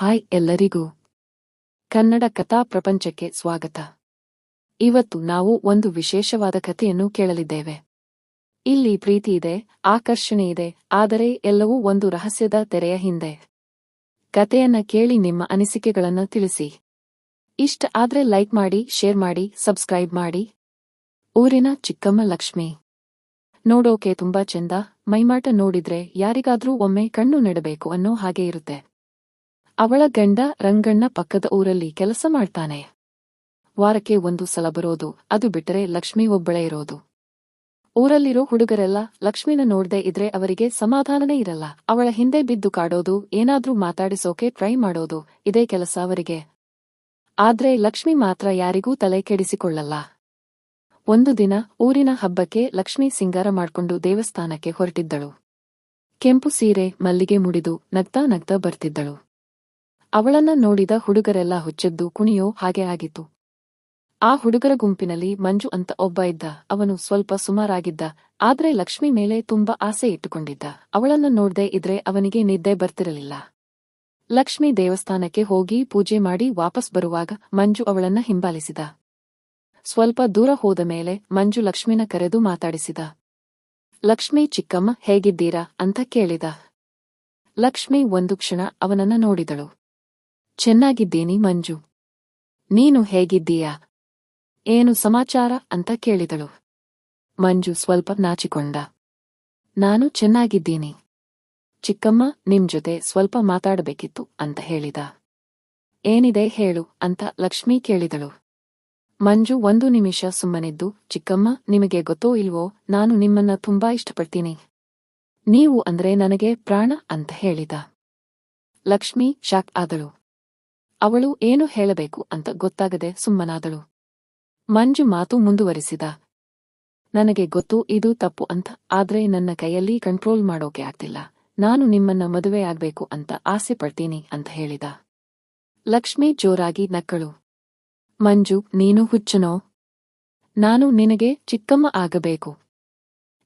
Hi ಎಲ್ಲರಿಗೂ. ಕನ್ನಡ ಕಥಾ ಪ್ರಪಂಚಕ್ಕೆ ಸ್ವಾಗತ. ಇವತ್ತು ನಾವು ಒಂದು ವಿಶೇಷವಾದ ಕಥೆಯನ್ನು ಕೇಳಲಿದ್ದೇವೆ. ಇಲ್ಲಿ ಪ್ರೀತಿ ಇದೆ, ಆಕರ್ಷಣೆ ಇದೆ, ಆದರೆ ಎಲ್ಲವೂ ಒಂದು ರಹಸ್ಯದ ತೆರೆಯ ಹಿಂದೆ. ಕಥೆಯನ್ನ ಕೇಳಿ ನಿಮ್ಮ ಅನಿಸಿಕೆಗಳನ್ನು ತಿಳಿಸಿ. ಇಷ್ಟ ಆದ್ರೆ ಲೈಕ್ ಮಾಡಿ, ಶೇರ್ ಮಾಡಿ, ಸಬ್ಸ್ಕ್ರೈಬ್ ಮಾಡಿ. ಊರಿನ ಚಿಕ್ಕಮ್ಮ ಲಕ್ಷ್ಮಿ. ನೋಡೋಕೆ ತುಂಬಾ ಚೆಂದ, ಮೈಮಾಟ ನೋಡಿದ್ರೆ ಯಾರಿಗಾದ್ರೂ ಒಮ್ಮೆ ಕಣ್ಣು ನೆಡಬೇಕು ಅನ್ನೋ ಹಾಗೆ ಇರುತ್ತೆ. ಅವಳ ಗಂಡ ರಂಗಣ್ಣ ಪಕ್ಕದ ಊರಲ್ಲಿ ಕೆಲಸ ಮಾಡ್ತಾನೆ. ವಾರಕ್ಕೆ ಒಂದು ಸಲ ಬರೋದು, ಅದು ಬಿಟ್ಟರೆ ಲಕ್ಷ್ಮಿ ಒಬ್ಬಳೇ ಇರೋದು. ಊರಲ್ಲಿರೋ ಹುಡುಗರೆಲ್ಲ ಲಕ್ಷ್ಮಿನ ನೋಡ್ದೇ ಇದ್ರೆ ಅವರಿಗೆ ಸಮಾಧಾನನೇ ಇರಲ್ಲ. ಅವಳ ಹಿಂದೆ ಬಿದ್ದು ಕಾಡೋದು, ಏನಾದ್ರೂ ಮಾತಾಡಿಸೋಕೆ ಟ್ರೈ ಮಾಡೋದು, ಇದೇ ಕೆಲಸ ಅವರಿಗೆ. ಆದ್ರೆ ಲಕ್ಷ್ಮಿ ಮಾತ್ರ ಯಾರಿಗೂ ತಲೆ ಕೆಡಿಸಿಕೊಳ್ಳಲ್ಲ. ಒಂದು ದಿನ ಊರಿನ ಹಬ್ಬಕ್ಕೆ ಲಕ್ಷ್ಮಿ ಸಿಂಗಾರ ಮಾಡ್ಕೊಂಡು ದೇವಸ್ಥಾನಕ್ಕೆ ಹೊರಟಿದ್ದಳು. ಕೆಂಪು ಸೀರೆ ಮಲ್ಲಿಗೆ ಮುಡಿದು ನಗ್ತಾ ನಗ್ತಾ ಬರ್ತಿದ್ದಳು. ಅವಳನ್ನ ನೋಡಿದ ಹುಡುಗರೆಲ್ಲ ಹುಚ್ಚೆದ್ದು, ಕುಣಿಯೋ ಹಾಗೆ ಆಗಿತ್ತು. ಆ ಹುಡುಗರ ಗುಂಪಿನಲ್ಲಿ ಮಂಜು ಅಂತ ಒಬ್ಬ ಇದ್ದ. ಅವನು ಸ್ವಲ್ಪ ಸುಮಾರಾಗಿದ್ದ. ಆದ್ರೆ ಲಕ್ಷ್ಮಿ ಮೇಲೆ ತುಂಬಾ ಆಸೆ ಇಟ್ಟುಕೊಂಡಿದ್ದ. ಅವಳನ್ನ ನೋಡ್ದೆ ಇದ್ರೆ ಅವನಿಗೆ ನಿದ್ದೆ ಬರ್ತಿರಲಿಲ್ಲ. ಲಕ್ಷ್ಮಿ ದೇವಸ್ಥಾನಕ್ಕೆ ಹೋಗಿ ಪೂಜೆ ಮಾಡಿ ವಾಪಸ್ ಬರುವಾಗ ಮಂಜು ಅವಳನ್ನ ಹಿಂಬಾಲಿಸಿದ. ಸ್ವಲ್ಪ ದೂರ ಹೋದ ಮೇಲೆ ಮಂಜು ಲಕ್ಷ್ಮಿನ ಕರೆದು ಮಾತಾಡಿಸಿದ. ಲಕ್ಷ್ಮಿ, ಚಿಕ್ಕಮ್ಮ, ಹೇಗಿದ್ದೀರಾ? ಅಂತ ಕೇಳಿದ. ಲಕ್ಷ್ಮಿ ಒಂದು ಕ್ಷಣ ಅವನನ್ನ ನೋಡಿದಳು. ಚೆನ್ನಾಗಿದ್ದೀನಿ ಮಂಜು. ನೀನು ಹೇಗಿದ್ದೀಯಾ? ಏನು ಸಮಾಚಾರ ಅಂತ ಕೇಳಿದಳು. ಮಂಜು ಸ್ವಲ್ಪ ನಾಚಿಕೊಂಡ. ನಾನು ಚೆನ್ನಾಗಿದ್ದೀನಿ. ಚಿಕ್ಕಮ್ಮ ನಿಮ್ ಜೊತೆ ಸ್ವಲ್ಪ ಮಾತಾಡಬೇಕಿತ್ತು ಅಂತ ಹೇಳಿದ. ಏನಿದೆ ಹೇಳು ಅಂತ ಲಕ್ಷ್ಮಿ ಕೇಳಿದಳು. ಮಂಜು ಒಂದು ನಿಮಿಷ ಸುಮ್ಮನಿದ್ದು, ಚಿಕ್ಕಮ್ಮ ನಿಮಗೆ ಗೊತ್ತೋ ಇಲ್ವೋ ನಾನು ನಿಮ್ಮನ್ನ ತುಂಬಾ ಇಷ್ಟಪಡ್ತೀನಿ. ನೀವು ಅಂದ್ರೆ ನನಗೆ ಪ್ರಾಣ ಅಂತ ಹೇಳಿದ. ಲಕ್ಷ್ಮಿ ಶಾಕ್ ಆದಳು. ಅವಳು ಏನು ಹೇಳಬೇಕು ಅಂತ ಗೊತ್ತಾಗದೆ ಸುಮ್ಮನಾದಳು. ಮಂಜು ಮಾತು ಮುಂದುವರಿಸಿದ. ನನಗೆ ಗೊತ್ತು, ಇದು ತಪ್ಪು ಅಂತ, ಆದ್ರೆ ನನ್ನ ಕೈಯಲ್ಲಿ ಕಂಟ್ರೋಲ್ ಮಾಡೋಕೆ ಆಗ್ತಿಲ್ಲ. ನಾನು ನಿಮ್ಮನ್ನ ಮದುವೆ ಆಗ್ಬೇಕು ಅಂತ ಆಸೆ ಪಡ್ತೀನಿ ಅಂತ ಹೇಳಿದ. ಲಕ್ಷ್ಮಿ ಜೋರಾಗಿ ನಕ್ಕಳು. ಮಂಜು, ನೀನು ಹುಚ್ಚನೋ? ನಾನು ನಿನಗೆ ಚಿಕ್ಕಮ್ಮ ಆಗಬೇಕು.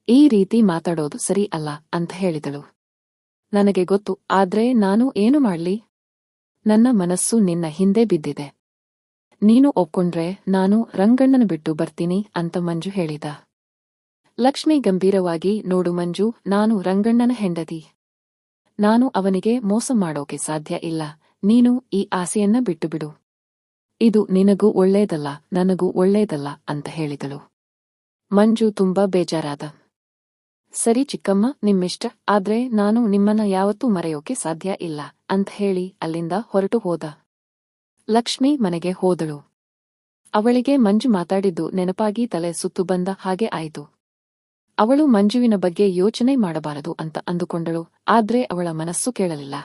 ಈ ರೀತಿ ಮಾತಾಡೋದು ಸರಿ ಅಲ್ಲ ಅಂತ ಹೇಳಿದಳು. ನನಗೆ ಗೊತ್ತು, ಆದ್ರೆ ನಾನು ಏನು ಮಾಡ್ಲಿ? ನನ್ನ ಮನಸ್ಸು ನಿನ್ನ ಹಿಂದೆ ಬಿದ್ದಿದೆ. ನೀನು ಒಪ್ಕೊಂಡ್ರೆ ನಾನು ರಂಗಣ್ಣನ ಬಿಟ್ಟು ಬರ್ತೀನಿ ಅಂತ ಮಂಜು ಹೇಳಿದ. ಲಕ್ಷ್ಮಿ ಗಂಭೀರವಾಗಿ, ನೋಡು ಮಂಜು, ನಾನು ರಂಗಣ್ಣನ ಹೆಂಡತಿ. ನಾನು ಅವನಿಗೆ ಮೋಸ ಮಾಡೋಕೆ ಸಾಧ್ಯ ಇಲ್ಲ, ನೀನು ಈ ಆಸೆಯನ್ನ ಬಿಟ್ಟುಬಿಡು. ಇದು ನಿನಗೂ ಒಳ್ಳೇದಲ್ಲ, ನನಗೂ ಒಳ್ಳೇದಲ್ಲ ಅಂತ ಹೇಳಿದಳು. ಮಂಜು ತುಂಬಾ ಬೇಜಾರಾದ. ಸರಿ ಚಿಕ್ಕಮ್ಮ, ನಿಮ್ಮಿಷ್ಟ, ಆದ್ರೆ ನಾನು ನಿಮ್ಮನ್ನ ಯಾವತ್ತೂ ಮರೆಯೋಕೆ ಸಾಧ್ಯ ಇಲ್ಲ, ಅಂತ ಹೇಳಿ ಅಲ್ಲಿಂದ ಹೊರಟು ಹೋದ. ಲಕ್ಷ್ಮಿ ಮನೆಗೆ ಹೋದಳು. ಅವಳಿಗೆ ಮಂಜು ಮಾತಾಡಿದ್ದು ನೆನಪಾಗಿ ತಲೆ ಸುತ್ತು ಬಂದ ಹಾಗೆ ಆಯಿತು. ಅವಳು ಮಂಜುವಿನ ಬಗ್ಗೆ ಯೋಚನೆ ಮಾಡಬಾರದು ಅಂತ ಅಂದುಕೊಂಡಳು, ಆದ್ರೆ ಅವಳ ಮನಸ್ಸು ಕೇಳಲಿಲ್ಲ.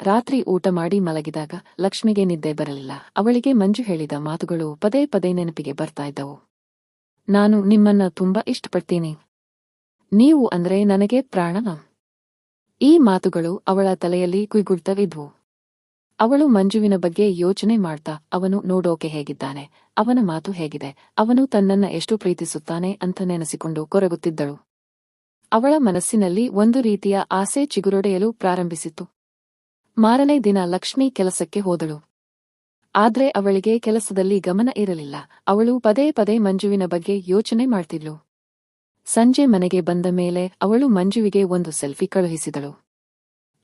ರಾತ್ರಿ ಊಟ ಮಾಡಿ ಮಲಗಿದಾಗ ಲಕ್ಷ್ಮಿಗೆ ನಿದ್ದೆ ಬರಲಿಲ್ಲ, ಅವಳಿಗೆ ಮಂಜು ಹೇಳಿದ ಮಾತುಗಳು ಪದೇ ಪದೇ ನೆನಪಿಗೆ ಬರ್ತಾ ಇದ್ದವು. ನಾನು ನಿಮ್ಮನ್ನ ತುಂಬಾ ಇಷ್ಟಪಡ್ತೀನಿ ನೀವು ಅಂದ್ರೆ ನನಗೆ ಪ್ರಾಣ. ಈ ಮಾತುಗಳು ಅವಳ ತಲೆಯಲ್ಲಿ ಕುಯ್ಗುಡ್ತವಿದ್ವು ಅವಳು ಮಂಜುವಿನ ಬಗ್ಗೆ ಯೋಚನೆ ಮಾಡ್ತಾ ಅವನು ನೋಡೋಕೆ ಹೇಗಿದ್ದಾನೆ, ಅವನ ಮಾತು ಹೇಗಿದೆ, ಅವನು ತನ್ನನ್ನ ಎಷ್ಟು ಪ್ರೀತಿಸುತ್ತಾನೆ ಅಂತ ನೆನೆಸಿಕೊಂಡು ಕೊರಗುತ್ತಿದ್ದಳು. ಅವಳ ಮನಸ್ಸಿನಲ್ಲಿ ಒಂದು ರೀತಿಯ ಆಸೆ ಚಿಗುರೊಡೆಯಲು ಪ್ರಾರಂಭಿಸಿತು ಮಾರನೇ ದಿನ ಲಕ್ಷ್ಮಿ ಕೆಲಸಕ್ಕೆ ಹೋದಳು. ಆದ್ರೆ ಅವಳಿಗೆ ಕೆಲಸದಲ್ಲಿ ಗಮನ ಇರಲಿಲ್ಲ, ಅವಳು ಪದೇ ಪದೇ ಮಂಜುವಿನ ಬಗ್ಗೆ ಯೋಚನೆ ಮಾಡ್ತಿದ್ಲು. ಸಂಜೆ ಮನೆಗೆ ಬಂದ ಮೇಲೆ ಅವಳು ಮಂಜುವಿಗೆ ಒಂದು ಸೆಲ್ಫಿ ಕಳುಹಿಸಿದಳು.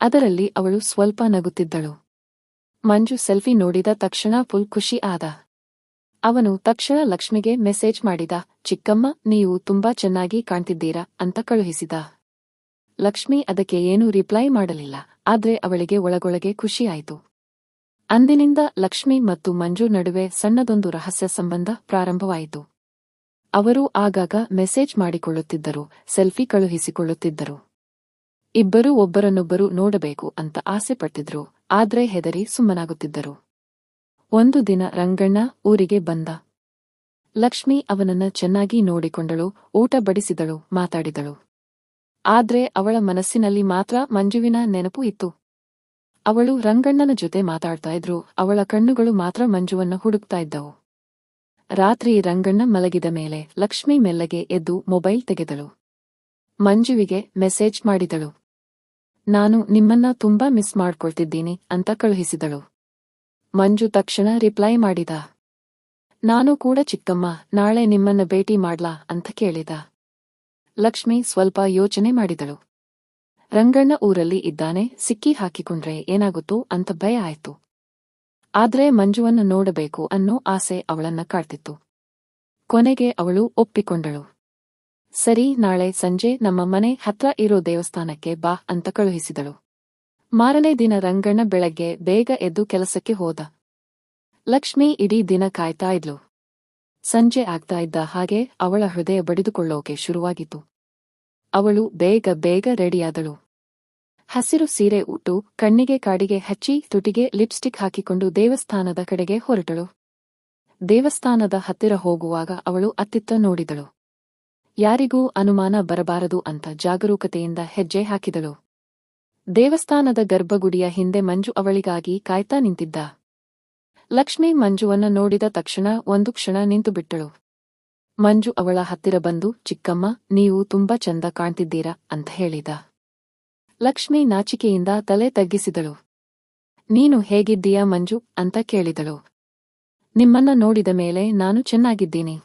ಅದರಲ್ಲಿ ಅವಳು ಸ್ವಲ್ಪ ನಗುತ್ತಿದ್ದಳು. ಮಂಜು ಸೆಲ್ಫಿ ನೋಡಿದ ತಕ್ಷಣ ಫುಲ್ ಖುಷಿ ಆದ. ಅವನು ತಕ್ಷಣ ಲಕ್ಷ್ಮಿಗೆ ಮೆಸೇಜ್ ಮಾಡಿದ, ಚಿಕ್ಕಮ್ಮ, ನೀವು ತುಂಬಾ ಚೆನ್ನಾಗಿ ಕಾಣ್ತಿದ್ದೀರಾ ಅಂತ ಕಳುಹಿಸಿದ. ಲಕ್ಷ್ಮಿ ಅದಕ್ಕೆ ಏನೂ ರಿಪ್ಲೈ ಮಾಡಲಿಲ್ಲ, ಆದ್ರೆ ಅವಳಿಗೆ ಒಳಗೊಳಗೆ ಖುಷಿಯಾಯಿತು ಅಂದಿನಿಂದ ಲಕ್ಷ್ಮಿ ಮತ್ತು ಮಂಜು ನಡುವೆ ಸಣ್ಣದೊಂದು ರಹಸ್ಯ ಸಂಬಂಧ ಪ್ರಾರಂಭವಾಯಿತು. ಅವರು ಆಗಾಗ ಮೆಸೇಜ್ ಮಾಡಿಕೊಳ್ಳುತ್ತಿದ್ದರು, ಸೆಲ್ಫಿ ಕಳುಹಿಸಿಕೊಳ್ಳುತ್ತಿದ್ದರು. ಇಬ್ಬರೂ ಒಬ್ಬರನ್ನೊಬ್ಬರು ನೋಡಬೇಕು ಅಂತ ಆಸೆ ಪಟ್ಟಿದ್ರು ಆದ್ರೆ ಹೆದರಿ ಸುಮ್ಮನಾಗುತ್ತಿದ್ದರು. ಒಂದು ದಿನ ರಂಗಣ್ಣ ಊರಿಗೆ ಬಂದ. ಲಕ್ಷ್ಮಿ ಅವನನ್ನ ಚೆನ್ನಾಗಿ ನೋಡಿಕೊಂಡಳು, ಊಟ ಬಡಿಸಿದಳು, ಮಾತಾಡಿದಳು. ಆದ್ರೆ ಅವಳ ಮನಸ್ಸಿನಲ್ಲಿ ಮಾತ್ರ ಮಂಜುವಿನ ನೆನಪು ಇತ್ತು. ಅವಳು ರಂಗಣ್ಣನ ಜೊತೆ ಮಾತಾಡ್ತಾ ಇದ್ರು, ಅವಳ ಕಣ್ಣುಗಳು ಮಾತ್ರ ಮಂಜುವನ್ನ ಹುಡುಕ್ತಾ ಇದ್ದವು. ರಾತ್ರಿ ರಂಗಣ್ಣ ಮಲಗಿದ ಮೇಲೆ ಲಕ್ಷ್ಮಿ ಮೆಲ್ಲಗೆ ಎದ್ದು ಮೊಬೈಲ್ ತೆಗೆದಳು. ಮಂಜುವಿಗೆ ಮೆಸೇಜ್ ಮಾಡಿದಳು. ನಾನು ನಿಮ್ಮನ್ನ ತುಂಬಾ ಮಿಸ್ ಮಾಡ್ಕೊಳ್ತಿದ್ದೀನಿ ಅಂತ ಕಳುಹಿಸಿದಳು. ಮಂಜು ತಕ್ಷಣ ರಿಪ್ಲೈ ಮಾಡಿದ. ನಾನು ಕೂಡ ಚಿಕ್ಕಮ್ಮ, ನಾಳೆ ನಿಮ್ಮನ್ನ ಭೇಟಿ ಮಾಡ್ಲಾ ಅಂತ ಕೇಳಿದ. ಲಕ್ಷ್ಮಿ ಸ್ವಲ್ಪ ಯೋಚನೆ ಮಾಡಿದಳು. ರಂಗಣ್ಣ ಊರಲ್ಲಿ ಇದ್ದಾನೆ, ಸಿಕ್ಕಿ ಹಾಕಿಕೊಂಡ್ರೆ ಏನಾಗುತ್ತೋ ಅಂತ ಭಯ ಆಯ್ತು. ಆದ್ರೆ ಮಂಜುವನ್ನು ನೋಡಬೇಕು ಅನ್ನೋ ಆಸೆ ಅವಳನ್ನ ಕಾಡ್ತಿತ್ತು. ಕೊನೆಗೆ ಅವಳು ಒಪ್ಪಿಕೊಂಡಳು. ಸರಿ, ನಾಳೆ ಸಂಜೆ ನಮ್ಮ ಮನೆ ಹತ್ರ ಇರೋ ದೇವಸ್ಥಾನಕ್ಕೆ ಬಾ ಅಂತ ಕಳುಹಿಸಿದಳು. ಮಾರನೇ ದಿನ ರಂಗಣ್ಣ ಬೆಳಗ್ಗೆ ಬೇಗ ಎದ್ದು ಕೆಲಸಕ್ಕೆ ಹೋದ. ಲಕ್ಷ್ಮಿ ಇಡೀ ದಿನ ಕಾಯ್ತಾ ಇದ್ಲು. ಸಂಜೆ ಆಗ್ತಾ ಇದ್ದ ಹಾಗೆ ಅವಳ ಹೃದಯ ಬಡಿದುಕೊಳ್ಳೋಕೆ ಶುರುವಾಗಿತ್ತು. ಅವಳು ಬೇಗ ಬೇಗ ರೆಡಿಯಾದಳು. ಹಸಿರು ಸೀರೆ ಉಟ್ಟು ಕಣ್ಣಿಗೆ ಕಾಡಿಗೆ ಹಚ್ಚಿ ತುಟಿಗೆ ಲಿಪ್ಸ್ಟಿಕ್ ಹಾಕಿಕೊಂಡು ದೇವಸ್ಥಾನದ ಕಡೆಗೆ ಹೊರಟಳು. ದೇವಸ್ಥಾನದ ಹತ್ತಿರ ಹೋಗುವಾಗ ಅವಳು ಅತ್ತಿತ್ತ ನೋಡಿದಳು. ಯಾರಿಗೂ ಅನುಮಾನ ಬರಬಾರದು ಅಂತ ಜಾಗರೂಕತೆಯಿಂದ ಹೆಜ್ಜೆ ಹಾಕಿದಳು. ದೇವಸ್ಥಾನದ ಗರ್ಭಗುಡಿಯ ಹಿಂದೆ ಮಂಜು ಅವಳಿಗಾಗಿ ಕಾಯ್ತಾ ನಿಂತಿದ್ದ. ಲಕ್ಷ್ಮಿ ಮಂಜುವನ್ನ ನೋಡಿದ ತಕ್ಷಣ ಒಂದು ಕ್ಷಣ ನಿಂತುಬಿಟ್ಟಳು. ಮಂಜು ಅವಳ ಹತ್ತಿರ ಬಂದು, ಚಿಕ್ಕಮ್ಮ, ನೀವು ತುಂಬಾ ಚಂದ ಕಾಣ್ತಿದ್ದೀರಾ ಅಂತ ಹೇಳಿದ. ಲಕ್ಷ್ಮಿ ನಾಚಿಕೆಯಿಂದ ತಲೆ ತಗ್ಗಿಸಿದಳು. ನೀನು ಹೇಗಿದ್ದೀಯ ಮಂಜು? ಅಂತ ಕೇಳಿದಳು. ನಿಮ್ಮನ್ನ ನೋಡಿದ ಮೇಲೆ ನಾನು ಚೆನ್ನಾಗಿದ್ದೀನಿ.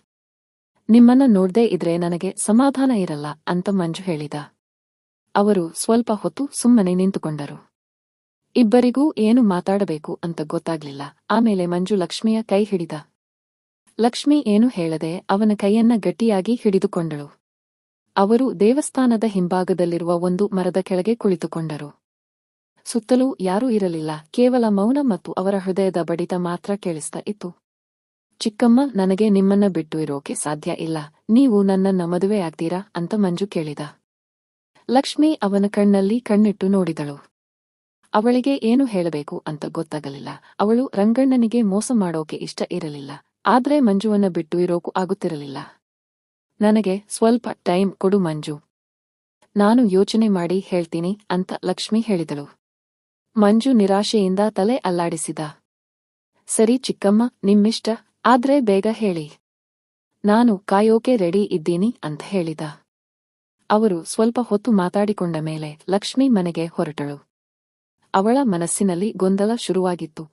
ನಿಮ್ಮನ್ನ ನೋಡ್ದೇ ಇದ್ರೆ ನನಗೆ ಸಮಾಧಾನ ಇರಲ್ಲ ಅಂತ ಮಂಜು ಹೇಳಿದ. ಅವರು ಸ್ವಲ್ಪ ಹೊತ್ತು ಸುಮ್ಮನೆ ನಿಂತುಕೊಂಡರು. ಇಬ್ಬರಿಗೂ ಏನು ಮಾತಾಡಬೇಕು ಅಂತ ಗೊತ್ತಾಗ್ಲಿಲ್ಲ. ಆಮೇಲೆ ಮಂಜು ಲಕ್ಷ್ಮಿಯ ಕೈ ಹಿಡಿದ. ಲಕ್ಷ್ಮಿ ಏನು ಹೇಳದೆ ಅವನ ಕೈಯನ್ನ ಗಟ್ಟಿಯಾಗಿ ಹಿಡಿದುಕೊಂಡಳು. ಅವರು ದೇವಸ್ಥಾನದ ಹಿಂಭಾಗದಲ್ಲಿರುವ ಒಂದು ಮರದ ಕೆಳಗೆ ಕುಳಿತುಕೊಂಡರು. ಸುತ್ತಲೂ ಯಾರೂ ಇರಲಿಲ್ಲ, ಕೇವಲ ಮೌನ ಮತ್ತು ಅವರ ಹೃದಯದ ಬಡಿತ ಮಾತ್ರ ಕೇಳಿಸ್ತಾ ಇತ್ತು. ಚಿಕ್ಕಮ್ಮ, ನನಗೆ ನಿಮ್ಮನ್ನ ಬಿಟ್ಟು ಇರೋಕೆ ಸಾಧ್ಯ ಇಲ್ಲ, ನೀವು ನನ್ನನ್ನ ಮದುವೆ ಆಗ್ತೀರಾ ಅಂತ ಮಂಜು ಕೇಳಿದ. ಲಕ್ಷ್ಮಿ ಅವನ ಕಣ್ಣಲ್ಲಿ ಕಣ್ಣಿಟ್ಟು ನೋಡಿದಳು. ಅವಳಿಗೆ ಏನು ಹೇಳಬೇಕು ಅಂತ ಗೊತ್ತಾಗಲಿಲ್ಲ, ಅವಳು ರಂಗಣ್ಣನಿಗೆ ಮೋಸ ಮಾಡೋಕೆ ಇಷ್ಟ ಇರಲಿಲ್ಲ, ಆದ್ರೆ ಮಂಜುವನ್ನ ಬಿಟ್ಟು ಇರೋಕು ಆಗುತ್ತಿರಲಿಲ್ಲ. ನನಗೆ ಸ್ವಲ್ಪ ಟೈಮ್ ಕೊಡು ಮಂಜು. ನಾನು ಯೋಚನೆ ಮಾಡಿ ಹೇಳ್ತೀನಿ ಅಂತ ಲಕ್ಷ್ಮಿ ಹೇಳಿದಳು. ಮಂಜು ನಿರಾಶೆಯಿಂದ ತಲೆ ಅಲ್ಲಾಡಿಸಿದ. ಸರಿ ಚಿಕ್ಕಮ್ಮ, ನಿಮ್ಮಿಷ್ಟ, ಆದ್ರೆ ಬೇಗ ಹೇಳಿ. ನಾನು ಕಾಯೋಕೆ ರೆಡಿ ಇದ್ದೀನಿ ಅಂತ ಹೇಳಿದ. ಅವರು ಸ್ವಲ್ಪ ಹೊತ್ತು ಮಾತಾಡಿಕೊಂಡ ಮೇಲೆ ಲಕ್ಷ್ಮಿ ಮನೆಗೆ ಹೊರಟಳು. ಅವಳ ಮನಸ್ಸಿನಲ್ಲಿ ಗೊಂದಲ ಶುರುವಾಗಿತ್ತು.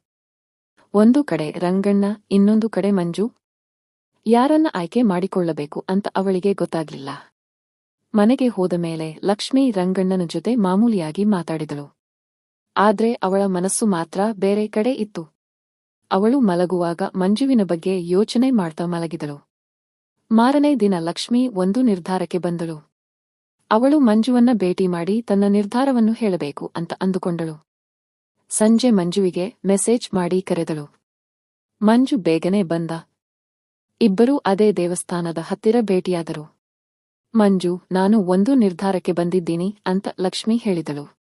ಒಂದು ಕಡೆ ರಂಗಣ್ಣ, ಇನ್ನೊಂದು ಕಡೆ ಮಂಜು ಯಾರನ್ನ ಆಯ್ಕೆ ಮಾಡಿಕೊಳ್ಳಬೇಕು ಅಂತ ಅವಳಿಗೆ ಗೊತ್ತಾಗ್ಲಿಲ್ಲ. ಮನೆಗೆ ಹೋದ ಮೇಲೆ ಲಕ್ಷ್ಮಿ ರಂಗಣ್ಣನ ಜೊತೆ ಮಾಮೂಲಿಯಾಗಿ ಮಾತಾಡಿದಳು. ಆದ್ರೆ ಅವಳ ಮನಸ್ಸು ಮಾತ್ರ ಬೇರೆ ಕಡೆ ಇತ್ತು. ಅವಳು ಮಲಗುವಾಗ ಮಂಜುವಿನ ಬಗ್ಗೆ ಯೋಚನೆ ಮಾಡ್ತಾ ಮಲಗಿದಳು. ಮಾರನೇ ದಿನ ಲಕ್ಷ್ಮಿ ಒಂದು ನಿರ್ಧಾರಕ್ಕೆ ಬಂದಳು. ಅವಳು ಮಂಜುವನ್ನ ಭೇಟಿ ಮಾಡಿ ತನ್ನ ನಿರ್ಧಾರವನ್ನು ಹೇಳಬೇಕು ಅಂತ ಅಂದುಕೊಂಡಳು. ಸಂಜೆ ಮಂಜುವಿಗೆ ಮೆಸೇಜ್ ಮಾಡಿ ಕರೆದಳು. ಮಂಜು ಬೇಗನೆ ಬಂದ ಇಬ್ಬರೂ ಅದೇ ದೇವಸ್ಥಾನದ ಹತ್ತಿರ ಭೇಟಿಯಾದರು. ಮಂಜು, ನಾನು ಒಂದು ನಿರ್ಧಾರಕ್ಕೆ ಬಂದಿದ್ದೀನಿ ಅಂತ ಲಕ್ಷ್ಮಿ ಹೇಳಿದಳು.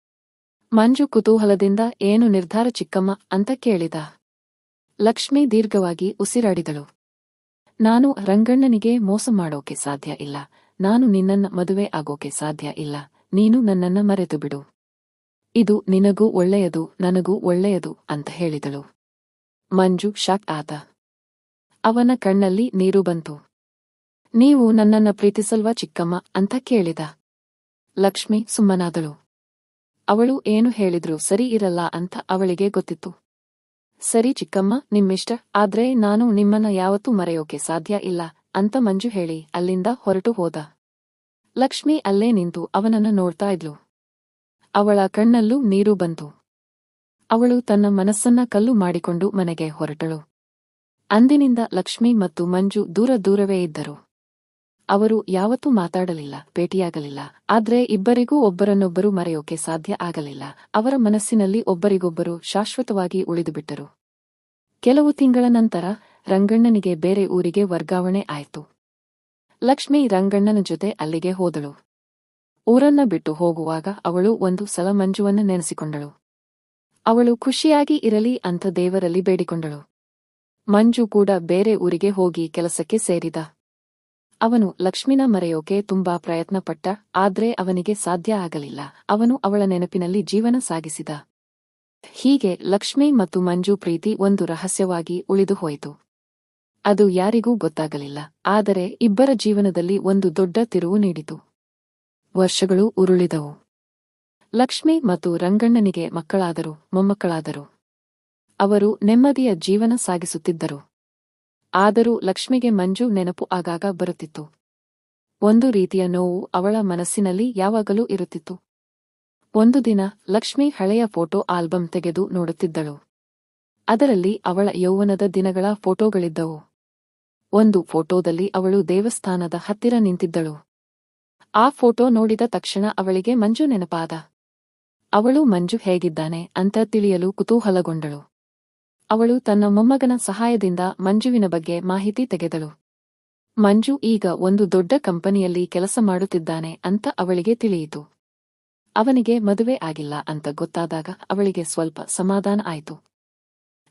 ಮಂಜು ಕುತೂಹಲದಿಂದ, ಏನು ನಿರ್ಧಾರ ಚಿಕ್ಕಮ್ಮ ಅಂತ ಕೇಳಿದ. ಲಕ್ಷ್ಮಿ ದೀರ್ಘವಾಗಿ ಉಸಿರಾಡಿದಳು. ನಾನು ರಂಗಣ್ಣನಿಗೆ ಮೋಸ ಮಾಡೋಕೆ ಸಾಧ್ಯ ಇಲ್ಲ. ನಾನು ನಿನ್ನನ್ನ ಮದುವೆ ಆಗೋಕೆ ಸಾಧ್ಯ ಇಲ್ಲ. ನೀನು ನನ್ನನ್ನ ಮರೆತು ಬಿಡು. ಇದು ನಿನಗೂ ಒಳ್ಳೆಯದು, ನನಗೂ ಒಳ್ಳೆಯದು ಅಂತ ಹೇಳಿದಳು. ಮಂಜು ಶಾಕ್ ಆದ. ಅವನ ಕಣ್ಣಲ್ಲಿ ನೀರು ಬಂತು. ನೀವು ನನ್ನನ್ನ ಪ್ರೀತಿಸಲ್ವಾ ಚಿಕ್ಕಮ್ಮ? ಅಂತ ಕೇಳಿದ. ಲಕ್ಷ್ಮಿ ಸುಮ್ಮನಾದಳು. ಅವಳು ಏನು ಹೇಳಿದ್ರು ಸರಿ ಇರಲ್ಲ ಅಂತ ಅವಳಿಗೆ ಗೊತ್ತಿತ್ತು. ಸರಿ ಚಿಕ್ಕಮ್ಮ, ನಿಮ್ಮಿಷ್ಟ, ಆದ್ರೆ ನಾನು ನಿಮ್ಮನ್ನ ಯಾವತ್ತೂ ಮರೆಯೋಕೆ ಸಾಧ್ಯ ಇಲ್ಲ, ಅಂತ ಮಂಜು ಹೇಳಿ ಅಲ್ಲಿಂದ ಹೊರಟು ಹೋದ. ಲಕ್ಷ್ಮಿ ಅಲ್ಲೇ ನಿಂತು ಅವನನ್ನ ನೋಡ್ತಾ ಇದ್ಲು. ಅವಳ ಕಣ್ಣಲ್ಲೂ ನೀರು ಬಂತು. ಅವಳು ತನ್ನ ಮನಸ್ಸನ್ನ ಕಲ್ಲು ಮಾಡಿಕೊಂಡು ಮನೆಗೆ ಹೊರಟಳು. ಅಂದಿನಿಂದ ಲಕ್ಷ್ಮಿ ಮತ್ತು ಮಂಜು ದೂರ ದೂರವೇ ಇದ್ದರು. ಅವರು ಯಾವತ್ತೂ ಮಾತಾಡಲಿಲ್ಲ, ಭೇಟಿಯಾಗಲಿಲ್ಲ, ಆದ್ರೆ ಇಬ್ಬರಿಗೂ ಒಬ್ಬರನ್ನೊಬ್ಬರು ಮರೆಯೋಕೆ ಸಾಧ್ಯ ಆಗಲಿಲ್ಲ. ಅವರ ಮನಸ್ಸಿನಲ್ಲಿ ಒಬ್ಬರಿಗೊಬ್ಬರು ಶಾಶ್ವತವಾಗಿ ಉಳಿದುಬಿಟ್ಟರು. ಕೆಲವು ತಿಂಗಳ ನಂತರ ರಂಗಣ್ಣನಿಗೆ ಬೇರೆ ಊರಿಗೆ ವರ್ಗಾವಣೆ ಆಯಿತು. ಲಕ್ಷ್ಮಿ ರಂಗಣ್ಣನ ಜೊತೆ ಅಲ್ಲಿಗೆ ಹೋದಳು. ಊರನ್ನ ಬಿಟ್ಟು ಹೋಗುವಾಗ ಅವಳು ಒಂದು ಸಲ ಮಂಜುವನ್ನ ನೆನೆಸಿಕೊಂಡಳು. ಅವಳು ಖುಷಿಯಾಗಿ ಇರಲಿ ಅಂತ ದೇವರಲ್ಲಿ ಬೇಡಿಕೊಂಡಳು. ಮಂಜು ಕೂಡ ಬೇರೆ ಊರಿಗೆ ಹೋಗಿ ಕೆಲಸಕ್ಕೆ ಸೇರಿದ. ಅವನು ಲಕ್ಷ್ಮಿನ ಮರೆಯೋಕೆ ತುಂಬಾ ಪ್ರಯತ್ನಪಟ್ಟ, ಆದ್ರೆ ಅವನಿಗೆ ಸಾಧ್ಯ ಆಗಲಿಲ್ಲ. ಅವನು ಅವಳ ನೆನಪಿನಲ್ಲಿ ಜೀವನ ಸಾಗಿಸಿದ. ಹೀಗೆ ಲಕ್ಷ್ಮಿ ಮತ್ತು ಮಂಜು ಪ್ರೀತಿ ಒಂದು ರಹಸ್ಯವಾಗಿ ಉಳಿದು ಹೋಯಿತು. ಅದು ಯಾರಿಗೂ ಗೊತ್ತಾಗಲಿಲ್ಲ, ಆದರೆ ಇಬ್ಬರ ಜೀವನದಲ್ಲಿ ಒಂದು ದೊಡ್ಡ ತಿರುವು ನೀಡಿತು. ವರ್ಷಗಳು ಉರುಳಿದವು. ಲಕ್ಷ್ಮಿ ಮತ್ತು ರಂಗಣ್ಣನಿಗೆ ಮಕ್ಕಳಾದರು, ಮೊಮ್ಮಕ್ಕಳಾದರು. ಅವರು ನೆಮ್ಮದಿಯ ಜೀವನ ಸಾಗಿಸುತ್ತಿದ್ದರು. ಆದರೂ ಲಕ್ಷ್ಮಿಗೆ ಮಂಜು ನೆನಪು ಆಗಾಗ ಬರುತ್ತಿತ್ತು. ಒಂದು ರೀತಿಯ ನೋವು ಅವಳ ಮನಸ್ಸಿನಲ್ಲಿ ಯಾವಾಗಲೂ ಇರುತ್ತಿತ್ತು. ಒಂದು ದಿನ ಲಕ್ಷ್ಮಿ ಹಳೆಯ ಫೋಟೋ ಆಲ್ಬಂ ತೆಗೆದು ನೋಡುತ್ತಿದ್ದಳು. ಅದರಲ್ಲಿ ಅವಳ ಯೌವನದ ದಿನಗಳ ಫೋಟೋಗಳಿದ್ದವು. ಒಂದು ಫೋಟೋದಲ್ಲಿ ಅವಳು ದೇವಸ್ಥಾನದ ಹತ್ತಿರ ನಿಂತಿದ್ದಳು. ಆ ಫೋಟೋ ನೋಡಿದ ತಕ್ಷಣ ಅವಳಿಗೆ ಮಂಜು ನೆನಪಾದ. ಅವಳು ಮಂಜು ಹೇಗಿದ್ದಾನೆ? ಅಂತ ತಿಳಿಯಲು ಕುತೂಹಲಗೊಂಡಳು. ಅವಳು ತನ್ನ ಮೊಮ್ಮಗನ ಸಹಾಯದಿಂದ ಮಂಜುವಿನ ಬಗ್ಗೆ ಮಾಹಿತಿ ತೆಗೆದಳು. ಮಂಜು ಈಗ ಒಂದು ದೊಡ್ಡ ಕಂಪನಿಯಲ್ಲಿ ಕೆಲಸ ಮಾಡುತ್ತಿದ್ದಾನೆ ಅಂತ ಅವಳಿಗೆ ತಿಳಿಯಿತು. ಅವನಿಗೆ ಮದುವೆ ಆಗಿಲ್ಲ ಅಂತ ಗೊತ್ತಾದಾಗ ಅವಳಿಗೆ ಸ್ವಲ್ಪ ಸಮಾಧಾನ ಆಯಿತು.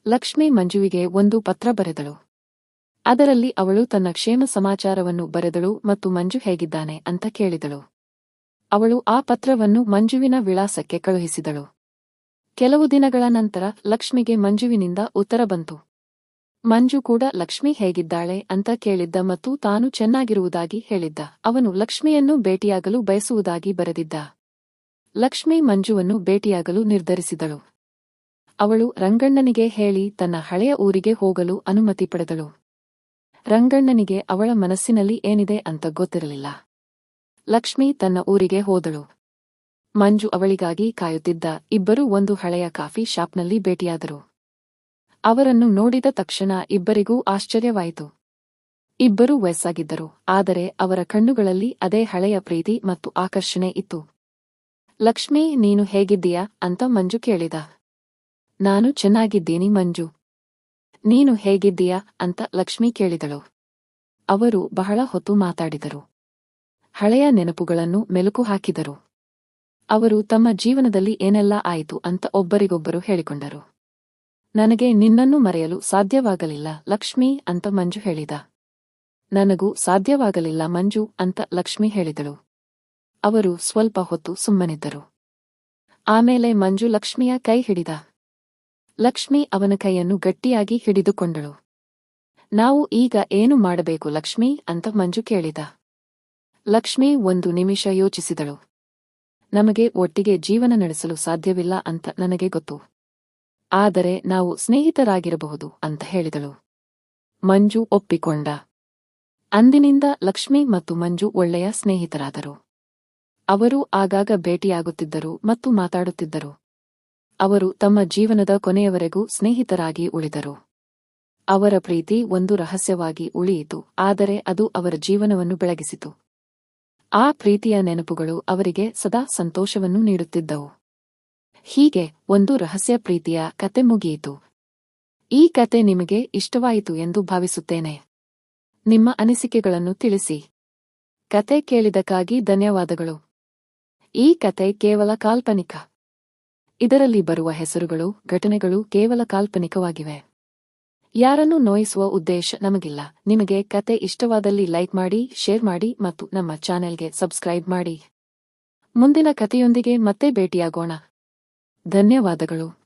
ಲಕ್ಷ್ಮಿ ಮಂಜುವಿಗೆ ಒಂದು ಪತ್ರ ಬರೆದಳು. ಅದರಲ್ಲಿ ಅವಳು ತನ್ನ ಕ್ಷೇಮ ಸಮಾಚಾರವನ್ನು ಬರೆದಳು ಮತ್ತು ಮಂಜು ಹೇಗಿದ್ದಾನೆ ಅಂತ ಕೇಳಿದಳು. ಅವಳು ಆ ಪತ್ರವನ್ನು ಮಂಜುವಿನ ವಿಳಾಸಕ್ಕೆ ಕಳುಹಿಸಿದಳು. ಕೆಲವು ದಿನಗಳ ನಂತರ ಲಕ್ಷ್ಮಿಗೆ ಮಂಜುವಿನಿಂದ ಉತ್ತರ ಬಂತು. ಮಂಜು ಕೂಡ, ಲಕ್ಷ್ಮಿ ಹೇಗಿದ್ದಾಳೆ? ಅಂತ ಕೇಳಿದ್ದ ಮತ್ತು ತಾನು ಚೆನ್ನಾಗಿರುವುದಾಗಿ ಹೇಳಿದ್ದ. ಅವನು ಲಕ್ಷ್ಮಿಯನ್ನು ಭೇಟಿಯಾಗಲು ಬಯಸುವುದಾಗಿ ಬರೆದಿದ್ದ. ಲಕ್ಷ್ಮಿ ಮಂಜುವನ್ನು ಭೇಟಿಯಾಗಲು ನಿರ್ಧರಿಸಿದಳು. ಅವಳು ರಂಗಣ್ಣನಿಗೆ ಹೇಳಿ ತನ್ನ ಹಳೆಯ ಊರಿಗೆ ಹೋಗಲು ಅನುಮತಿ ಪಡೆದಳು. ರಂಗಣ್ಣನಿಗೆ ಅವಳ ಮನಸ್ಸಿನಲ್ಲಿ ಏನಿದೆ ಅಂತ ಗೊತ್ತಿರಲಿಲ್ಲ. ಲಕ್ಷ್ಮಿ ತನ್ನ ಊರಿಗೆ ಹೋದಳು. ಮಂಜು ಅವಳಿಗಾಗಿ ಕಾಯುತ್ತಿದ್ದ ಇಬ್ಬರೂ ಒಂದು ಹಳೆಯ ಕಾಫಿ ಶಾಪ್ನಲ್ಲಿ ಭೇಟಿಯಾದರು. ಅವರನ್ನು ನೋಡಿದ ತಕ್ಷಣ ಇಬ್ಬರಿಗೂ ಆಶ್ಚರ್ಯವಾಯಿತು. ಇಬ್ಬರೂ ವಯಸ್ಸಾಗಿದ್ದರು, ಆದರೆ ಅವರ ಕಣ್ಣುಗಳಲ್ಲಿ ಅದೇ ಹಳೆಯ ಪ್ರೀತಿ ಮತ್ತು ಆಕರ್ಷಣೆ ಇತ್ತು. ಲಕ್ಷ್ಮಿ, ನೀನು ಹೇಗಿದ್ದೀಯಾ? ಅಂತ ಮಂಜು ಕೇಳಿದ. ನಾನು ಚೆನ್ನಾಗಿದ್ದೀನಿ ಮಂಜು. ನೀನು ಹೇಗಿದ್ದೀಯಾ? ಅಂತ ಲಕ್ಷ್ಮಿ ಕೇಳಿದಳು. ಅವರು ಬಹಳ ಹೊತ್ತು ಮಾತಾಡಿದರು. ಹಳೆಯ ನೆನಪುಗಳನ್ನು ಮೆಲುಕು ಹಾಕಿದರು. ಅವರು ತಮ್ಮ ಜೀವನದಲ್ಲಿ ಏನೆಲ್ಲ ಆಯಿತು ಅಂತ ಒಬ್ಬರಿಗೊಬ್ಬರು ಹೇಳಿಕೊಂಡರು. ನನಗೆ ನಿನ್ನನ್ನು ಮರೆಯಲು ಸಾಧ್ಯವಾಗಲಿಲ್ಲ, ಲಕ್ಷ್ಮಿ ಅಂತ ಮಂಜು ಹೇಳಿದ. ನನಗೂ ಸಾಧ್ಯವಾಗಲಿಲ್ಲ ಮಂಜು ಅಂತ ಲಕ್ಷ್ಮಿ ಹೇಳಿದಳು. ಅವರು ಸ್ವಲ್ಪ ಹೊತ್ತು ಸುಮ್ಮನಿದ್ದರು. ಆಮೇಲೆ ಮಂಜು ಲಕ್ಷ್ಮಿಯ ಕೈ ಹಿಡಿದ. ಲಕ್ಷ್ಮಿ ಅವನ ಕೈಯನ್ನು ಗಟ್ಟಿಯಾಗಿ ಹಿಡಿದುಕೊಂಡಳು. ನಾವು ಈಗ ಏನು ಮಾಡಬೇಕು ಲಕ್ಷ್ಮಿ ಅಂತ ಮಂಜು ಕೇಳಿದ. ಲಕ್ಷ್ಮಿ ಒಂದು ನಿಮಿಷ ಯೋಚಿಸಿದಳು. ನಮಗೆ ಒಟ್ಟಿಗೆ ಜೀವನ ನಡೆಸಲು ಸಾಧ್ಯವಿಲ್ಲ ಅಂತ ನನಗೆ ಗೊತ್ತು. ಆದರೆ ನಾವು ಸ್ನೇಹಿತರಾಗಿರಬಹುದು ಅಂತ ಹೇಳಿದಳು. ಮಂಜು ಒಪ್ಪಿಕೊಂಡ. ಅಂದಿನಿಂದ ಲಕ್ಷ್ಮಿ ಮತ್ತು ಮಂಜು ಒಳ್ಳೆಯ ಸ್ನೇಹಿತರಾದರು. ಅವರು ಆಗಾಗ ಭೇಟಿಯಾಗುತ್ತಿದ್ದರು ಮತ್ತು ಮಾತಾಡುತ್ತಿದ್ದರು. ಅವರು ತಮ್ಮ ಜೀವನದ ಕೊನೆಯವರೆಗೂ ಸ್ನೇಹಿತರಾಗಿ ಉಳಿದರು. ಅವರ ಪ್ರೀತಿ ಒಂದು ರಹಸ್ಯವಾಗಿ ಉಳಿಯಿತು, ಆದರೆ ಅದು ಅವರ ಜೀವನವನ್ನು ಬೆಳಗಿಸಿತು. ಆ ಪ್ರೀತಿಯ ನೆನಪುಗಳು ಅವರಿಗೆ ಸದಾ ಸಂತೋಷವನ್ನು ನೀಡುತ್ತಿದ್ದವು. ಹೀಗೆ ಒಂದು ರಹಸ್ಯ ಪ್ರೀತಿಯ ಕತೆ ಮುಗಿಯಿತು. ಈ ಕತೆ ನಿಮಗೆ ಇಷ್ಟವಾಯಿತು ಎಂದು ಭಾವಿಸುತ್ತೇನೆ. ನಿಮ್ಮ ಅನಿಸಿಕೆಗಳನ್ನು ತಿಳಿಸಿ. ಕತೆ ಕೇಳಿದಕ್ಕಾಗಿ ಧನ್ಯವಾದಗಳು. ಈ ಕತೆ ಕೇವಲ ಕಾಲ್ಪನಿಕ. ಇದರಲ್ಲಿ ಬರುವ ಹೆಸರುಗಳು, ಘಟನೆಗಳು ಕೇವಲ ಕಾಲ್ಪನಿಕವಾಗಿವೆ. ಯಾರನ್ನೂ ನೋಯಿಸುವ ಉದ್ದೇಶ ನಮಗಿಲ್ಲ. ನಿಮಗೆ ಕತೆ ಇಷ್ಟವಾದಲ್ಲಿ ಲೈಕ್ ಮಾಡಿ, ಶೇರ್ ಮಾಡಿ ಮತ್ತು ನಮ್ಮ ಚಾನೆಲ್ಗೆ ಸಬ್ಸ್ಕ್ರೈಬ್ ಮಾಡಿ. ಮುಂದಿನ ಕಥೆಯೊಂದಿಗೆ ಮತ್ತೆ ಭೇಟಿಯಾಗೋಣ. ಧನ್ಯವಾದಗಳು.